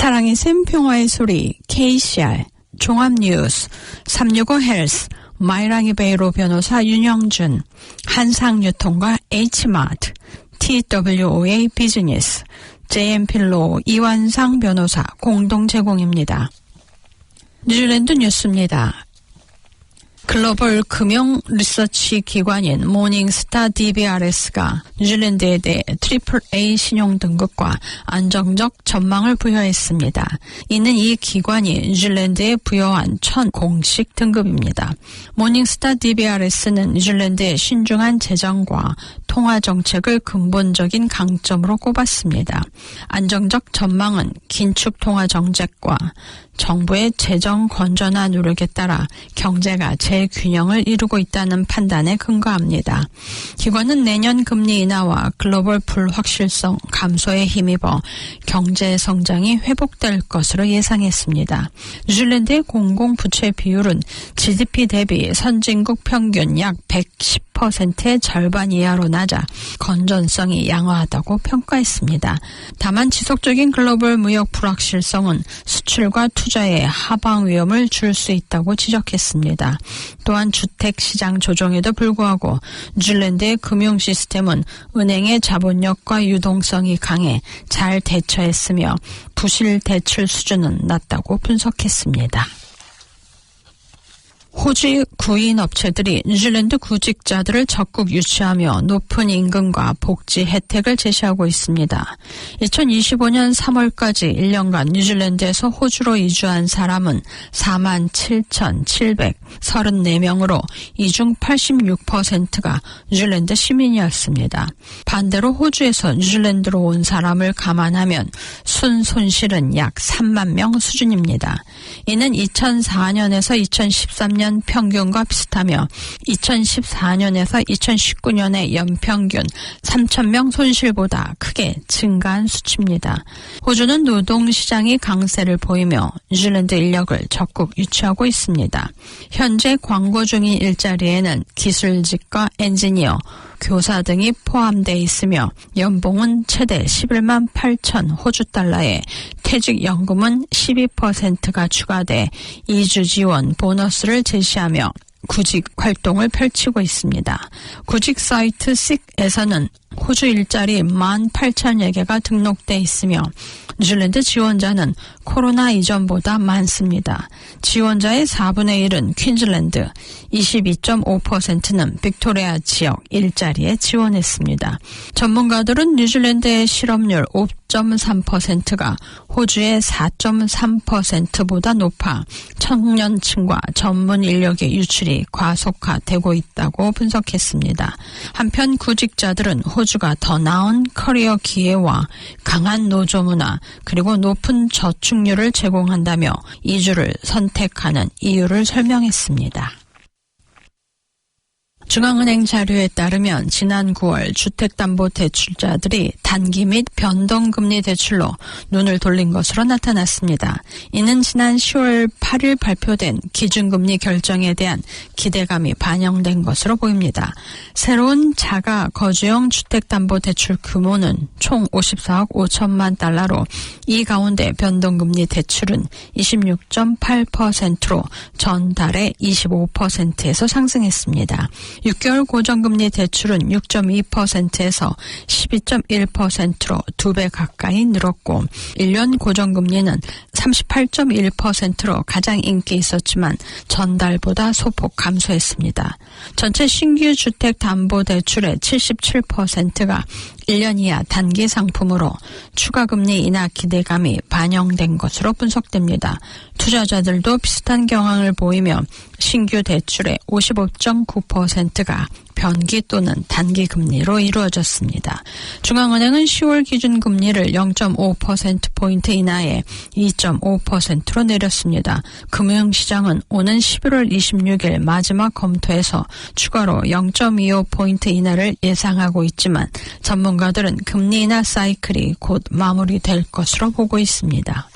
사랑의 샘 평화의 소리 KCR 종합뉴스 365 헬스 마이랑이 베이로 변호사 윤영준 한상유통과 H마트 TWOA 비즈니스 JM필로 이완상 변호사 공동 제공입니다. 뉴질랜드 뉴스입니다. 글로벌 금융 리서치 기관인 모닝스타 DBRS가 뉴질랜드에 대해 트리플 A 신용 등급과 안정적 전망을 부여했습니다. 이는 이 기관이 뉴질랜드에 부여한 첫 공식 등급입니다. 모닝스타 DBRS는 뉴질랜드의 신중한 재정과 통화 정책을 근본적인 강점으로 꼽았습니다. 안정적 전망은 긴축 통화 정책과 정부의 재정 건전화 노력에 따라 경제가 재 균형을 이루고 있다는 판단에 근거합니다. 기관은 내년 금리 인하와 글로벌 불확실성 감소에 힘입어 경제 성장이 회복될 것으로 예상했습니다. 뉴질랜드의 공공부채 비율은 GDP 대비 선진국 평균 약 110. 10%의 절반 이하로 낮아 건전성이 양호하다고 평가했습니다. 다만 지속적인 글로벌 무역 불확실성은 수출과 투자에 하방 위험을 줄 수 있다고 지적했습니다. 또한 주택 시장 조정에도 불구하고 뉴질랜드의 금융 시스템은 은행의 자본력과 유동성이 강해 잘 대처했으며 부실 대출 수준은 낮다고 분석했습니다. 호주 구인 업체들이 뉴질랜드 구직자들을 적극 유치하며 높은 임금과 복지 혜택을 제시하고 있습니다. 2025년 3월까지 1년간 뉴질랜드에서 호주로 이주한 사람은 4만 7,734명으로 이중 86%가 뉴질랜드 시민이었습니다. 반대로 호주에서 뉴질랜드로 온 사람을 감안하면 순 손실은 약 3만 명 수준입니다. 이는 2004년에서 2013년 평균과 비슷하며 2014년에서 2019년의 연평균 3천 명 손실보다 크게 증가한 수치입니다. 호주는 노동시장이 강세를 보이며 뉴질랜드 인력을 적극 유치하고 있습니다. 현재 광고 중인 일자리에는 기술직과 엔지니어, 교사 등이 포함되어 있으며 연봉은 최대 11만 8천 호주 달러에 퇴직연금은 12%가 추가돼 이주 지원 보너스를 제시하며 구직 활동을 펼치고 있습니다. 구직 사이트 식에서는 호주 일자리 1만 8천여 개가 등록돼 있으며 뉴질랜드 지원자는 코로나 이전보다 많습니다. 지원자의 4분의 1은 퀸즐랜드, 22.5%는 빅토리아 지역 일자리에 지원했습니다. 전문가들은 뉴질랜드의 실업률 5.3%가 호주의 4.3%보다 높아 청년층과 전문 인력의 유출이 과속화되고 있다고 분석했습니다. 한편 구직자들은 호주가 더 나은 커리어 기회와 강한 노조 문화 그리고 높은 저축률을 제공한다며 이주를 선택하는 이유를 설명했습니다. 중앙은행 자료에 따르면 지난 9월 주택담보대출자들이 단기 및 변동금리 대출로 눈을 돌린 것으로 나타났습니다. 이는 지난 10월 8일 발표된 기준금리 결정에 대한 기대감이 반영된 것으로 보입니다. 새로운 자가 거주용 주택담보대출 규모는 총 54억 5천만 달러로 이 가운데 변동금리 대출은 26.8%로 전달의 25%에서 상승했습니다. 6개월 고정금리 대출은 6.2%에서 12.1%로 2배 가까이 늘었고 1년 고정금리는 38.1%로 가장 인기 있었지만 전달보다 소폭 감소했습니다. 전체 신규 주택 담보 대출의 77%가 1년 이하 단기 상품으로 추가 금리 인하 기대감이 반영된 것으로 분석됩니다. 투자자들도 비슷한 경향을 보이며 신규 대출의 55.9%가 변기 또는 단기 금리로 이루어졌습니다. 중앙은행은 10월 기준 금리를 0.5%포인트 인하에 2.5%로 내렸습니다. 금융시장은 오는 11월 26일 마지막 검토에서 추가로 0.25 포인트 인하를 예상하고 있지만 전문가들은 금리 인하 사이클이 곧 마무리될 것으로 보고 있습니다.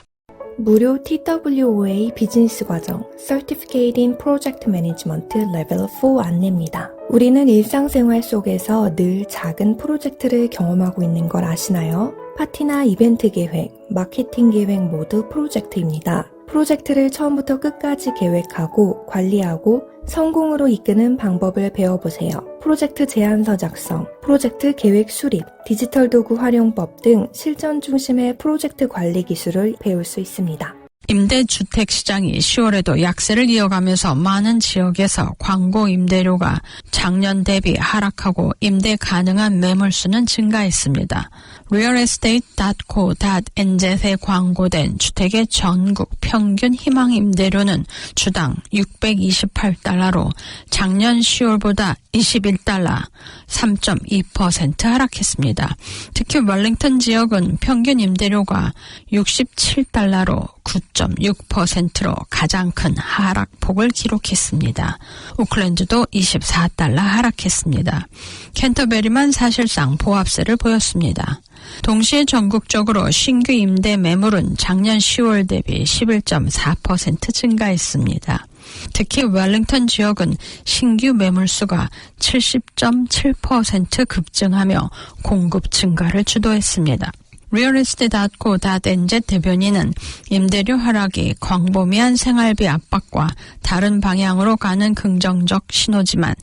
무료 TWOA 비즈니스 과정 Certificate in Project Management Level 4 안내입니다. 우리는 일상생활 속에서 늘 작은 프로젝트를 경험하고 있는 걸 아시나요? 파티나 이벤트 계획, 마케팅 계획 모두 프로젝트입니다. 프로젝트를 처음부터 끝까지 계획하고 관리하고 성공으로 이끄는 방법을 배워보세요. 프로젝트 제안서 작성, 프로젝트 계획 수립, 디지털 도구 활용법 등 실전 중심의 프로젝트 관리 기술을 배울 수 있습니다. 임대주택 시장이 10월에도 약세를 이어가면서 많은 지역에서 광고 임대료가 작년 대비 하락하고 임대 가능한 매물수는 증가했습니다. realestate.co.nz에 광고된 주택의 전국 평균 희망 임대료는 주당 628달러로 작년 10월보다 21달러, 3.2% 하락했습니다. 특히 웰링턴 지역은 평균 임대료가 67달러로 9.6%로 가장 큰 하락폭을 기록했습니다. 오클랜드도 24달러 하락했습니다. 캔터베리만 사실상 보합세를 보였습니다. 동시에 전국적으로 신규 임대 매물은 작년 10월 대비 11.4% 증가했습니다. 특히 웰링턴 지역은 신규 매물수가 70.7% 급증하며 공급 증가를 주도했습니다. realestate.co.nz 대변인은 임대료 하락이 광범위한 생활비 압박과 다른 방향으로 가는 긍정적 신호지만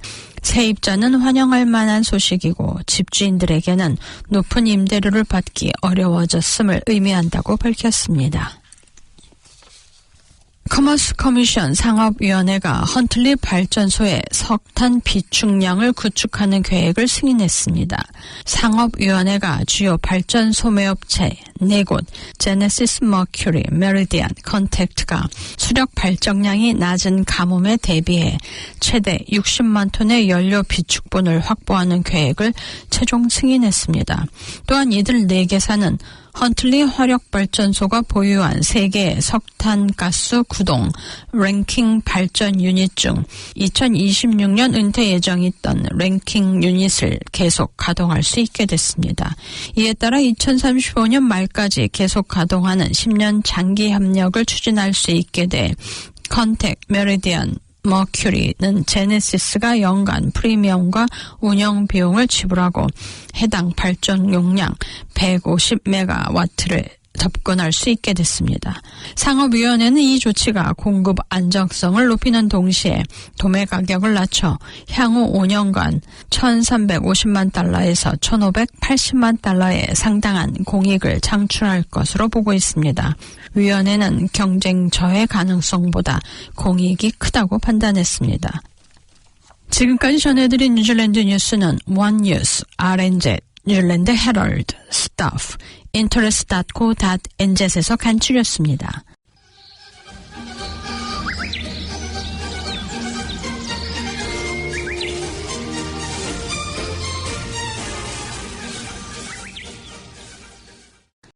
세입자는 환영할 만한 소식이고 집주인들에게는 높은 임대료를 받기 어려워졌음을 의미한다고 밝혔습니다. 커머스 커미션 상업위원회가 헌틀리 발전소의 석탄 비축량을 구축하는 계획을 승인했습니다. 상업위원회가 주요 발전 소 매업체 4곳, 제네시스 머큐리, 메리디안, 컨택트가 수력 발전량이 낮은 가뭄에 대비해 최대 60만 톤의 연료 비축분을 확보하는 계획을 최종 승인했습니다. 또한 이들 4개사는 헌틀리 화력발전소가 보유한 세계 석탄가스 구동 랭킹 발전 유닛 중 2026년 은퇴 예정이 있던 랭킹 유닛을 계속 가동할 수 있게 됐습니다. 이에 따라 2035년 말까지 계속 가동하는 10년 장기 협력을 추진할 수 있게 돼 컨택, 메리디안, 머큐리는 제네시스가 연간 프리미엄과 운영 비용을 지불하고 해당 발전 용량 150메가와트를 접근할 수 있게 됐습니다. 상업위원회는 이 조치가 공급 안정성을 높이는 동시에 도매 가격을 낮춰 향후 5년간 1,350만 달러에서 1,580만 달러에 상당한 공익을 창출할 것으로 보고 있습니다. 위원회는 경쟁 저해 가능성보다 공익이 크다고 판단했습니다. 지금까지 전해드린 뉴질랜드 뉴스는 원뉴스, RNZ, 뉴질랜드 헤럴드, 스타프, 인터레스.co.nz에서 간추렸습니다.